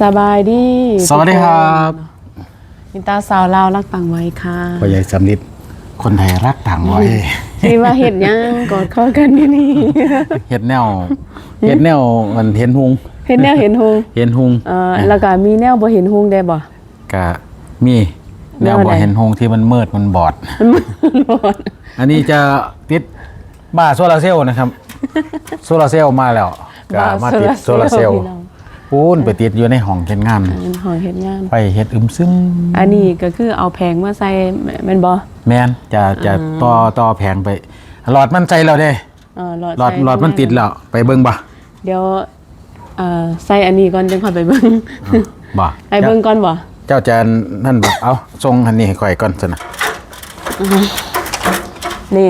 สบายดีสวัสดีครับมินตาสาวลาวรักปังไว้ค่ะพ่อใหญ่สำลิดคนไทยรักต่างไว้ที่ว่าเห็ดหยังกอดคอกันนี่นี่เฮ็ดแนวเฮ็ดแนวมันเห็นหุงเห็นแนวเห็นหงเห็นหุงเอ่อแล้วก็มีแนวบ่เห็นหงได้บ่กะมีแนวแนวบ่ไหนเห็นหุงที่มันมืดมันบอด อันนี้จะติดบ้าโซลาร์เซลล์นะครับ โซลาร์เซลล์มาแล้วก็มาติดโซลาร์เซลล์ พี่น้องปูนไปติดอยู่ในห้องเฮ็ดงานเป็นหอยเฮ็ดงาน ไปเฮ็ดอึมซึมอันนี้ก็คือเอาแผงมาใส่แม่นบ่แม่นจะจะต่อต่อแผงไป หลอดมันใจแล้วเด้เอ่อหลอดหลอดใส่หลอดมันติดแล้วไปเบิ่งบ่เดี๋ยวเอ่อใส่อันนี้ก่อนจังค่อยไปเบิ่งบ่ไปเบิ่งก่อนบ่เจ้าจะนั่นแบบเอาทรงอันนี้ให้ข่อยก่อนสินะนี่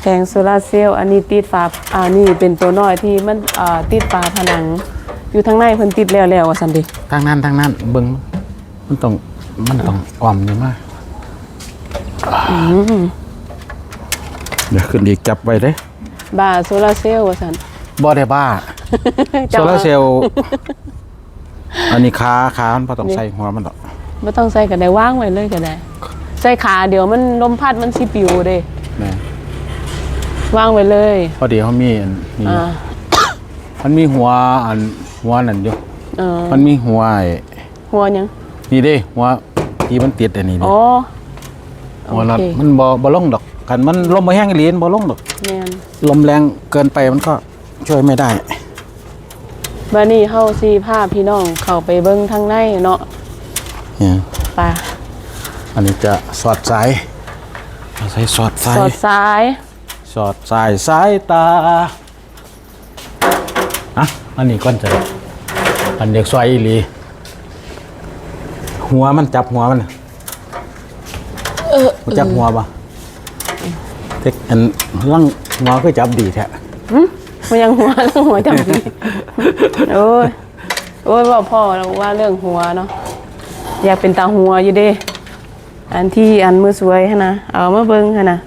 แผงโซลาร์เซลล์อันนี้ติดฝาอ่านี่เป็นตัวน้อยที่มันอ่าติดฝาผนัง อยู่ทางในเพิ่นติดแล้วแล้วว่าซั่นดิทางนั้นทางนั้นเบิ้งมันต้องมันต้องอ่อมนี่มากเดี๋ยวขึ้นอีกจับไว้เด้บ้าโซลาร์เซลล์ว่าซั่นบ่ได้บ้าโซลาร์เซลล์อันนี้ขาขามันบ่ต้องใส่หัวมันดอกบ่ต้องใส่ก็ได้วางไว้เลยก็ได้ ใส่ขาเดี๋ยวมันลมพัดมันสิปิวเด้แม่วางไว้เลย พอดีเขามีอันนี้ อ่า มันมีหัวอันหัวนั่นอยู่เออมันมีหัวไอ้หัวหยัง นี่เด้หัวที่มันติดอันนี้เด้อ๋อหัวน็อตโอเคมันบ่บ่ลงดอกกันมันลมบ่แห้งอีหลีมันบ่ลงดอก แม่นลมแรงเกินไปมันก็ช่วยไม่ได้ บัดนี้เฮาสิพาพี่น้องเข้าไปเบิ่งทางในเนาะเนี่ย ไป่าอันนี้จะสอดสายใช้สอดสายสอดซ้าย สอดสายสายตา อะอันนี้ก้อนจะได้อันเด็กซอยอีหลี หัวมันจับหัวมันน่ะมันจับหัวปะเด็กอันล่างหัวก็จับดีแท้มันยังหัวเรื่องหัวจำดีโอ้ยโอ้ยบอกพ่อเราว่าเรื่องหัวเนาะอยากเป็นตาหัวอยู่เด้ อันที่อันมือสวยหั่นนะเอามาเบิ่งหั่นนะ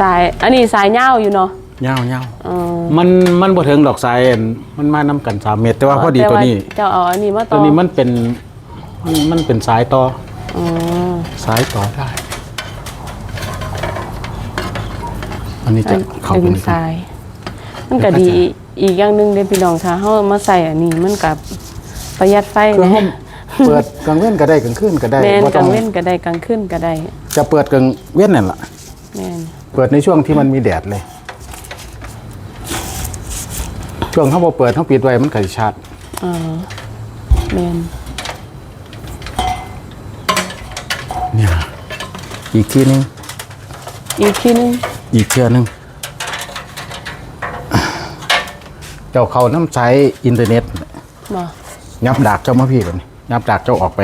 สาย อันนี้สายเงาวอยู่เนาะเงาเงาเออมันมันบ่ถึงดอกสายอันมันมานํกันสามเมตรแต่ว่าพอดีตัวนี้ เจ้าเอาอันนี้มาต่ตัอวนี้มันเป็นมันมันเป็นสายต่ออ๋อสายต่อได้ อันนี้จะเข้าไปดึงใน สาย มันก็ดีอีกอย่างหนึงเด้พี่น้องถ้าเฮามาใส่อันนี้มันกับประหยัดไฟคือนะห้องเปิดกลางเว้นก็ได้กลางคืนก็ได้แม่นบ่กต้ลาองงเว้นก็ได้กลางคืนก็ได้ จะเปิดกลางเว้นนั่นแหละแม่น เปิดในช่วงที่มันมีแดดเลย ช่วงเขาบอเปิดเขาปิดไว้มันก็สิชาร์จอ่าแม่นเนี่ยอีกทีนึงอีกทีหนึงอีกเทื่อนึงเจ้าเขาน้ำใช้อินเทอร์เน็ตบ่ยับดากเจ้ามาพี่แบบนี้ยับดากเจ้าออกไป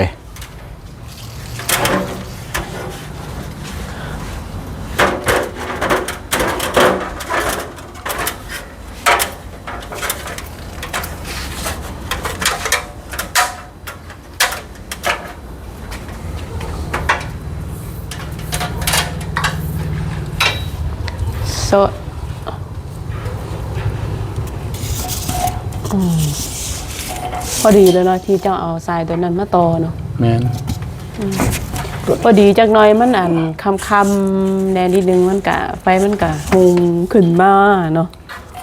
ซอืมพอดีเลยเนาะที่เจ้าเอาทรายตัวนั้นมาต่อเนาะแม่นพอดีจักหน้อยมันอันคำคำๆแนนิดนึงมันกะไฟมันกะหงขึ้นมาเนาะ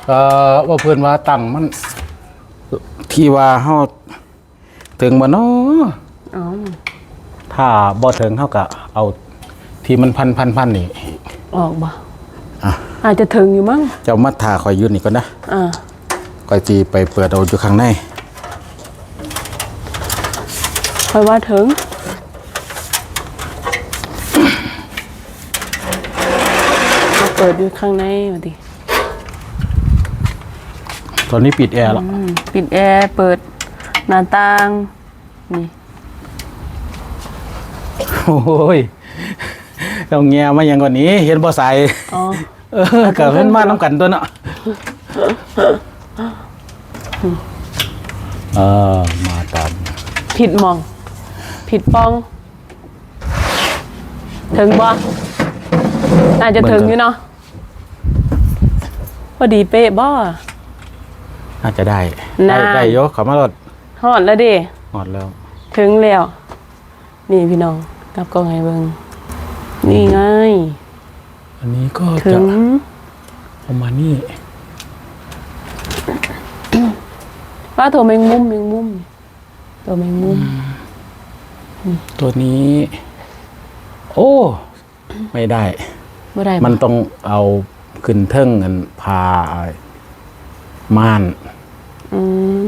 เอ่อว่าเพื่อนว่าตั้งมัน ที่ว่าเฮาถึงบ่เนาะอ๋อถ้าบ่ถึงเฮาก็เอาที่มันพันพันพันนี่ออกบ่ อะอาจจะถึงอยู่มั้งเจ้ามาทาคอยอยืนนี่ก่อนนะอ่าคอยจีไปเปิดเอาอยู่ข้างในคอยว่าถึงมาเปิดอยู่ข้างในมาดิตอนนี้ปิดแอร์แล้วอืมปิดแอร์เปิดหน้าต่างนี่โอ้ยเราแงมาอย่างกว่านี้ เห็นบ่ใส่อ๋อ เออกับเพิ่นมาน้ำกันตัวเนาะเออมาตามผิดหมอง ผิดป้อง ถึงบ่อาจจะถึงอยู่เนาะพอดีเป๊ะบ่น่าจะได้น่าได้ ได้อยกเขามารถฮอดแล้วเด้หมดแล้ว ถึงแล้ว นี่พี่น้องกลับกล้องให้เบิ่งนี่ไง อันนี้ก็ถึจะงประมาณนี้ว่าตัวแมงมุมแมงมุม ตัวแมงมุม ตัวนี้ โอ้ ไม่ได้บ่ได้บ่มันต้องเอาขึ้นเทิงกันพาม่าน อืม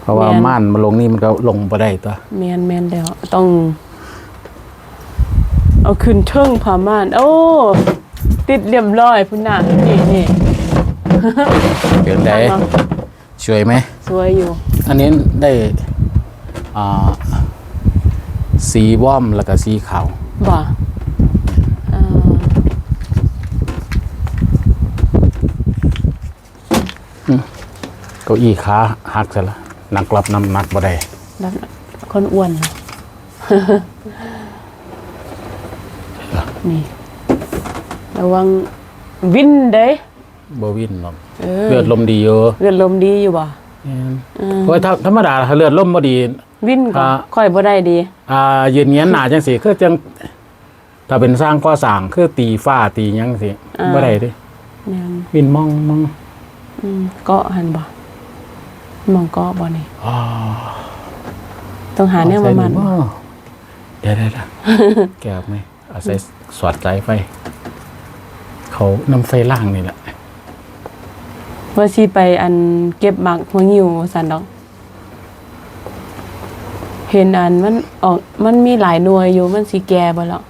เพราะว่าแม่น ม่านมันลงนี่มันก็ลงไปได้ตัวแมนแมนแล้วต้อง เอาขึ้นเทิงผ้าม่าน โอ้ ติดเรียบร้อยพุ่นน่ะนี่นี่เดี๋ยวได้ช่วยไหมสวยอยู่ อันนี้ได้อ่าสีว่อมแล้วก็สีขาวบ่อ่าเก้าอี้ขาหักซะละหนักรับน้ำหนักบ่ได้แล้วคนอ้วนเหรอนี่ ระวังวินเด้บ่วินหรอกเออเลือดลมดีอยู่เลือดลมดีอยู่บ่เพราะถ้าธรรมดาถ้าเลือดลมบ่ดี วินก็อ่า ค่อยบ่ได้ดี อ่ายืนเงี้ยนหนาจังสิคือจังถ้าเป็นสร้างก่อสร้างคือตีฟ้าตีหยังสิอ่า บ่ได้เดิแม่นวินมองมองอืมเกาะหันบ่มองเกาะบ่นี่อ๋อต้องหาแนวประมาณใส่หบ่เดี๋ยวได้ละ แก้วไหมเอาใส่สอดสายไฟ เขาน้ำไฟล่างนี่แหละว่าสิไปอันเก็บหมักหัวงิวสันดอก เห็นอันมันออกมันมีหลายหน่วยอยู่มันสิแก่บ่แล้ว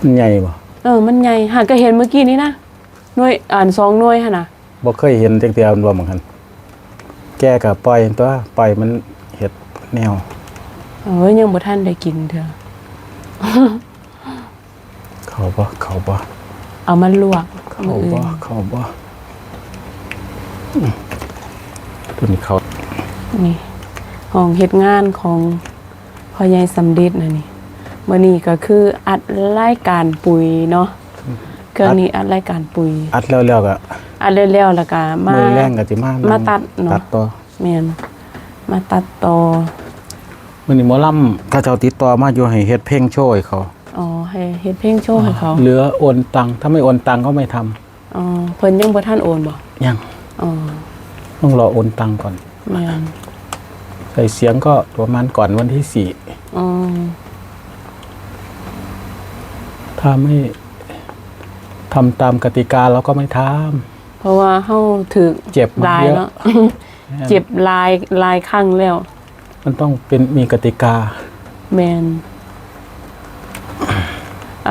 มันใหญ่บ่เออ มันใหญ่หาก็เห็นเมื่อกี้นี้นะหน่วยอ่านสองหน่วยหั่นน่ะบ่เคยเห็นจักเดียวมันบ่เหมือนกันแกก็ปล่อยตัวปล่อยมันเฮ็ดแนวเอ้ยยังบ่ทันได้กินเถอะ เขาบ่เขาบ่ เอามันลวกเขามื้ออื่บ่นเขาบ่อืมตัวนี้เขานี่ห้องเฮ็ดงานของพ่อใหญ่สำลิดน่ะนี่มื้อนี้ก็คืออัดรายการปุ๋ยเนาะเครื่องนี้อัดรายการปุ๋ย อัดแล้วๆก็อัดเร็วๆแล้วก็มามือแรงก็สิมามามาตัดเนอะตัดต่อแม่นมาตัดต่อมื้อนี้หมอลำเขาเจ้าติดต่อมาอยู่ให้เฮ็ดเพลงโชว์ให้เขา อ๋อให้เฮ็ดเพลงโชว์ให้เขาเหลือโอนตังค์ถ้าไม่โอนตังค์ก็ไม่ทำอ๋อเพิ่นยังบ่ทันโอนบ่ยังอ๋อต้องรอโอนตังค์ก่อนแม่นใส่เสียงก็ประมาณก่อนวันที่สี่อ๋อถ้าไม่ทำตามกติกาเราก็ไม่ทเพราะว่าเฮาถึกเจ็บมาหลายเยอะแล้วเจ็บหลายหลายครั้งแล้วำมันต้องเป็นมีกติกา แม่น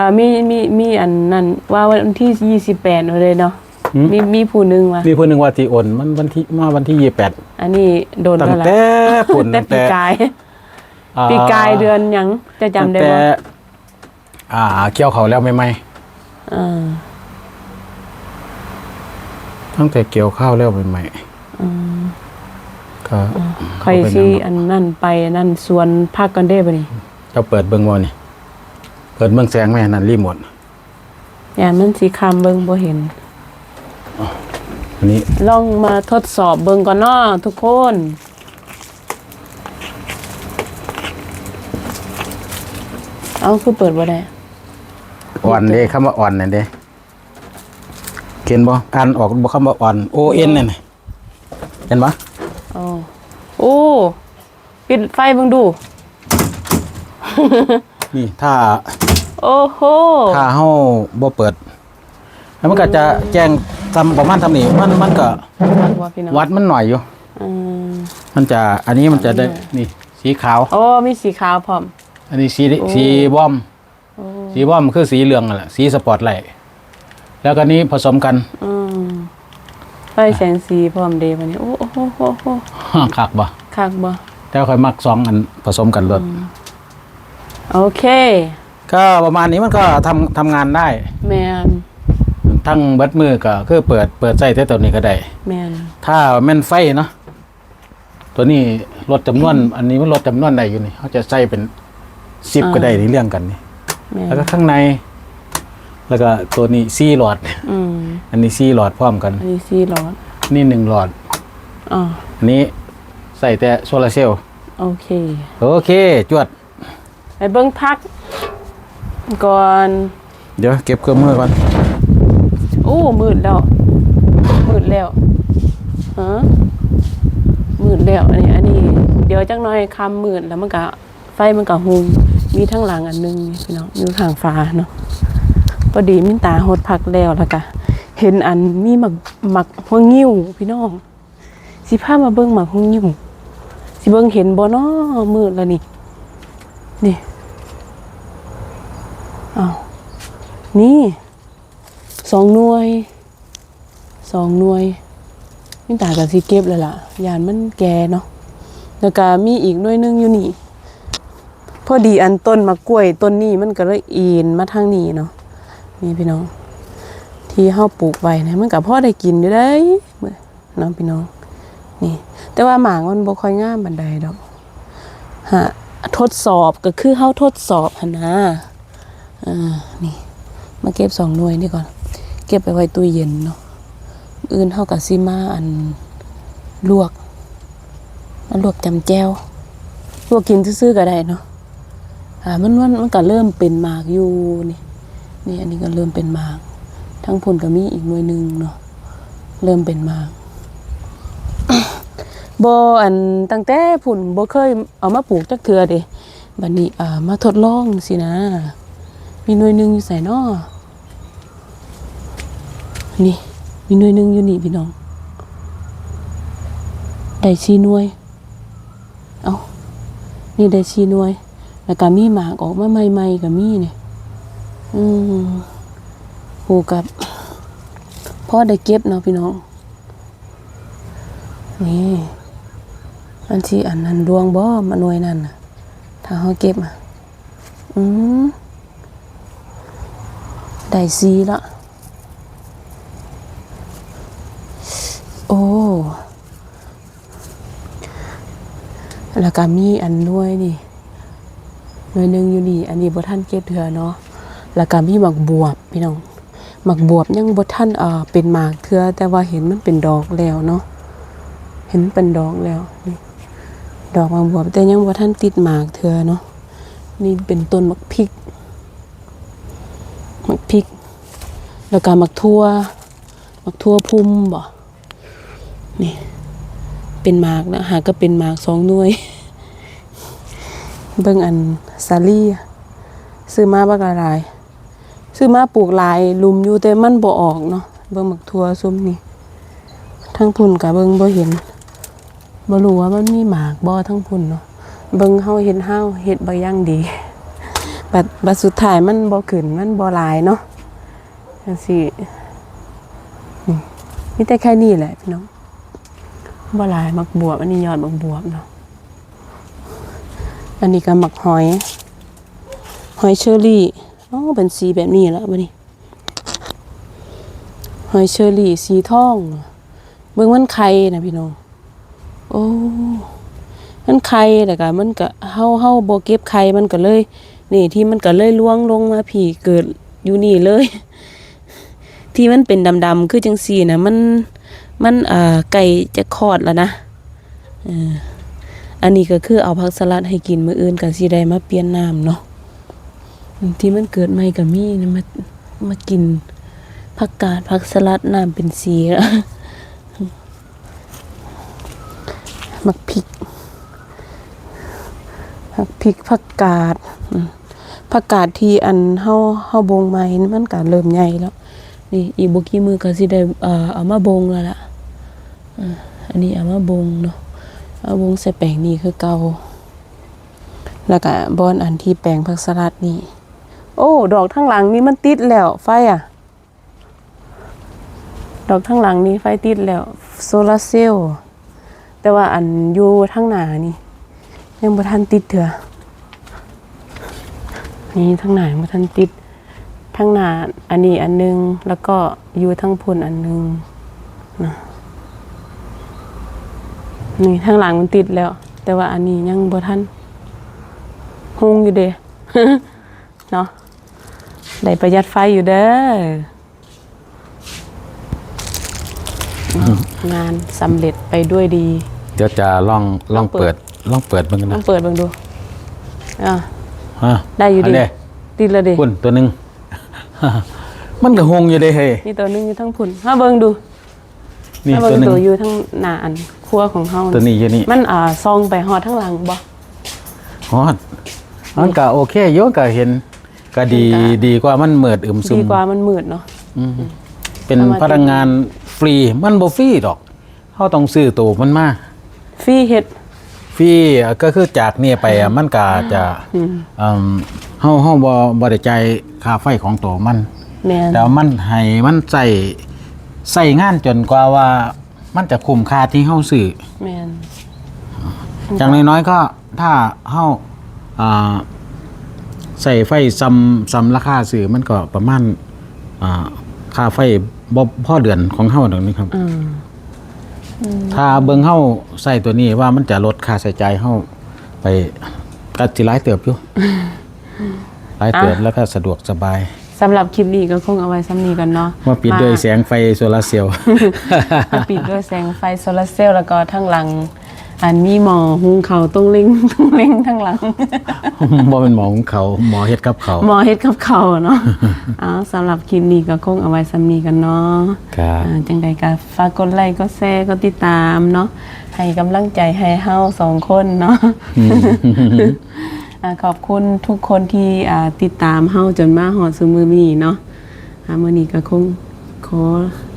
อ่ามีมีมีอันนั้นว่าวันที่28เอาเลยเนาะหืม มีมีผู้หนึงว่ามีคนหนึ่งว่าที่โอนมันวันที่มาวันที่ยี่แปดอันนี้โดนตั้งแล้วล่ะแต่ผลแต่ตั้งปีแต่กายอ่ปีกายเดือนหยังจะจำได้ตั้งบ่แต่อ่าเกี่ยวเขาแล้วใหม่อ่าๆตั้งแต่เกี่ยวข้าวแล้วใหม่ๆก็ ใครสิอันนั่นไปนั่นสวนพักกันได้บ่นี่ เจ้าเปิดเบิ้งบ่นี่เปิดเบิ้งแสงแม่นั่นรีโมทอย่ามันสิคำเบิ่งบ่เห็น อันนี้ลองมาทดสอบเบิ่งก่อนเนาะทุกคน เอาคือเปิดบ่ได้ อ่อนเด้คำว่าอ่อนนั่นเด้เขียนบ่อ่านออกบ่คำว่าอ่อน O N นั่นน่ะเห็นบ่อ๋อโอ้ ปิดไฟเบิ่งดู นี่ถ้าโอ้โหถ้าเฮาบ่เปิดแล้วมันก็จะแจ้งทำประมาณทำนี่มันมันก็วัดว่าพี่น้องวัดมันหน่อยอยู่ อืมมันจะอันนี้มันจะได้นี่ สีขาว โอ้มีสีขาวพร้อม อันนี้สีสีบอมสีบอมคือสีเหลืองนั่นแหละสีสปอตไลท์แล้วก็นี้ผสมกัน อืมไฟแสงสีพร้อมเดบัดนี้ โอ้โหโหโหคักบ่คักบ่แต่ค่อยมักสองอันผสมกันรส โอเคก็ประมาณนี้มันก็ทำทำงานได้ แมนทั้งเบิดมือก็คือเปิดเปิดใส่แต่ตัวนี้ก็ได้ แมนถ้าแม่นไฟเนาะตัวนี้ลดจำนวน อันนี้มันลดจำนวนได้อยู่นี่เขาจะใส่เป็นสิบก็ได้ในเรื่องกันนี่แมนแล้วก็ข้างใน แล้วก็ตัวนี้ซีหลอด อืมอันนี้ซีหลอดพร้อมกัน อันนี้สี่ร้อนนี่หนึ่งหลอด อ๋ออันนี้ใส่แต่โซลาร์เซลล์โอเค โอเค จวด ไปเบิ้งพัก ก่อน เดี๋ยวเก็บเครื่องมือก่อน โอ้มืดแล้ว มืดแล้วฮะมืดแล้วอันนี้ อันนี้ เดี๋ยวจักหน่อยคำมืดแล้วมันก็ไฟมันก็หุงมีทั้งหลังอันหนึงนี่พี่น้องอยู่ทางฟ้าเนาะพอดีมินตาหดพักแล้วแล้วก็เห็นอันมีหมักหมักหัวงิ้วพี่น้องสิพามาเบิ่งหมักหัวงิ้วสิเบิ่งเห็นบ่น้อมืดแล้วนี่นี่ อ้าวนี่สองหน่วยสองหน่วยนี่ตากับสีเก็บเลยล่ะยานมันแก่เนาะแล้วก็มีอีกหน่วยนึงอยู่นี่ พอดีอันต้นมะกล้วยต้นนี้มันก็เลยอีนมาทางนี้เนาะนี่พี่น้อง ที่เฮาปลูกไว้เนี่ยมันก็พอได้กินอยู่ได้เนาะพี่น้อง นี่ แต่ว่าหมากมันบ่ค่อยงามบันไดดอกฮะทดสอบก็คือเฮาทดสอบหนนะ อ่า นี่ มาเก็บสองหน่วยนี่ก่อน เก็บไปไว้ตู้เย็นเนาะ อื่นเท่ากับซิมาอันลวก อันลวกจำแจ้วลวกกินซื่อๆก็ได้เนาะ อ่า มันมันมันก็เริ่มเป็นหมากอยู่นี่ นี่อันนี้ก็เริ่มเป็นหมาก ทั้งผลก็มีอีกหน่วยหนึ่งเนาะ เริ่มเป็นหมากบอันตั้งแต่ผุ่นบ่เคยเอามาปลูกจักเทือเด้บัดนี้อ่ามาทดลองสินะ มีหน่วยหนึ่งอยู่ใส่นอนี่ มีหน่วยหนึ่งอยู่นี่พี่น้อง ได้ชีหน่วย เอานี่ได้ชีหน่วย แล้วก็มีหมากออกมาใหม่ๆกับมีเนี่ย อืมปลูกกับพ่อได้เก็บเนาะพี่น้อง นี่ อันที่อันนั้นดวงบ่มาหน่วยนั่นน่ะ ถ้าเขาเก็บอะ อืม ได้ซีละโอ้ แล้วก็มีอันด้วยนี่หน่วยหนึ่งอยู่นี่ อันนี้บท่านเก็บเถือเนาะแล้วก็มีหมักบวบพี่น้องหมักบวบยังบท่านเอ่อเป็นหมากเถื่อแต่ว่าเห็นมันเป็นดอกแล้วเนาะเห็นเป็นดอกแล้วนี่ดอกหมากบวบแต่ยังบท่านติดหมากเถื่อเนาะนี่เป็นต้นหมักพริก มักพริก แล้วก็หมักทั่วหมักทั่วพุ่มบ่นี่ เป็นหมากนะหาก็เป็นหมากสองหน่วย เบิ่งอันซาลี่ซื้อมาบักหลาย ซื้อมาปลูกหลายลุมอยู่แต่มันบ่ออกเนาะเบิ่งหมักทั่วซุ่มนี่ทั้งพุ่นกับเบิ่งบ่เห็นบ่รู้ว่ามันมีหมากบ่ทั้งพุ่นเนาะเบิ่งเฮาเห็นเฮาเฮ็ดบ่ย่างดี บัดบัดสุดท้ายมันบ่ขึ้นมันบ่ลายเนาะจังซี่นี่มีแต่แค่นี้แหละพี่น้องบ่ลายมักบวบอันนี้ยอดมักบวบเนาะอันนี้ก็หมักหอย หอยเชอรี่อ๋อเป็นสีแบบนี้แล้วบัดนี้ หอยเชอรี่สีทอง เบิ่งมันไข่นะพี่น้อง โอ้มันไข่แต่ก็มันก็เฮาเฮาบ่เก็บไข่มันก็เลย นี่ที่มันก็เลยล่วงลงมาผีเกิดอยู่นี่เลย ที่มันเป็นดำๆคือจังซี่นะมันมันเอ่อไก่จะคลอดแล้วนะอันนี้ก็คือเอาผักสลัดให้กินมื้ออื่นก็สิได้มาเปลี่ยนน้ำเนาะที่มันเกิดใหม่ก็มีนะมามากินผักกาดผักสลัดน้ำเป็นสีแล้วมักพริกผักพริกผักกาดอืม ผักกาดที่อันเฮาเฮาบงใหม่นี่มันก็เริ่มใหญ่แล้วนี่อีกบ่กี่มือก็สิได้เอ่อเอามาบงแล้วล่ะอันนี้เอามาบงเนาะเอาบงใส่แป้งนี่คือเก่าแล้วก็บอนอันที่แป้งผักสลัดนี่ โอ้ ดอกทั้งหลังนี่มันติดแล้ว ไฟอะ ดอกทั้งหลังนี่ไฟติดแล้วโซลาร์เซลล์แต่ว่าอันอยู่ทั้งหน้านี่ ยังบ่ทันติดเถอะ นี่ทั้งหน้ายังบ่ทันติดทั้งหน้าอันนี้อันหนึง แล้วก็อยู่ทั้งพุ่นอันหนึงนะนี่ทั้งหลังมันติดแล้ว แต่ว่าอันนี้ยังบ่ทันฮงอยู่เด้เนาะได้ประหยัดไฟอยู่เด้องานสำเร็จไปด้วยดี เดี๋ยวจะลองลองลองเปิเปิดดลองเปิดเบิ่งต้อนะงเปิดเบิ่งดูอะ ฮะได้อยู่ดีนเติดแล้วดิพุ่นตัวหนึงมันก็หงอยู่เด้เฮ้ยนี่ตัวหนึงอยู่ทั้งพุ่นถ้าเบิ่งดูนี่ถ้าตัวเบิ่งหนึงตัวอยู่ทั้งหน้าอันครัวของเฮาตัวนี้อยู่นี่มันอ่าซองไปฮอดทั้งหลังบ่ ฮอดมันก็โอเคโยก็เห็นก็ดีมันก็ ดีกว่ามันเหมือดอึมซึม ดีกว่ามันมืดเนาะ เป็นเอามา พลังงานฟรีมันบ่ฟรีดอกเฮาต้องซื้อตัวมันมาฟรีเฮ็ด ฟรีก็คือจากเนี่ยไปอะมันก็จะอืมเฮาเฮาบ่บ่ได้จ่ายค่าไฟของตัวมัน แม่น แล้วมันให้มันใส่ใส่งานจนกว่าว่ามันจะคุ้มค่าที่เฮาซื้อ แม่นอย่างน้อยๆก็ถ้าเฮาอ่าใส่ไฟซ้ำซ้ำราคาซื้อมันก็ประมาณอ่าค่าไฟบ่พอเดือนของเฮาดอกนี้ครับ อืม ถ้าเบิ่งเฮาใส่ตัวนี้ว่ามันจะลดค่าใช้จ่ายเฮาไปก็สิหลายเติบอยู่หลายเติบแล้วก็สะดวกสบายสำหรับคลิปนี้ก็คงเอาไว้ซ้ำนี้กันเนาะมาปิดด้วยแสงไฟโซลาร์เซลล์มาปิดด้วยแสงไฟโซลาร์เซลล์แล้วก็ทั้งหลัง อันมีหมอหุงเขาวต้องเล็งต้องเล็งทั้งหลัง บ่เป็นหมอของเขาหมอเฮ็ดกับเขา หมอเฮ็ดกับเขาวเนาะ เอาสำหรับคลิปนี้ก็คงเอาไว้ซ้ำนี้กันเนาะครับ อ่าจังใดก็ฝากกดไลค์กดแชร์กดติดตามเนาะ ให้กำลังใจให้เฮาสองคนเนาะอ่าขอบคุณทุกคนที่อ่าติดตามเฮาจนมาฮอดซุมือนี้เนาะอ่ามื้อนี้ก็คงขอ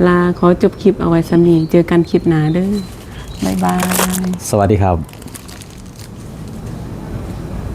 ลาขอจบคลิปเอาไว้ซ้ำนี้เจอกันคลิปหน้าเด้อ บ๊ายบาย สวัสดีครับ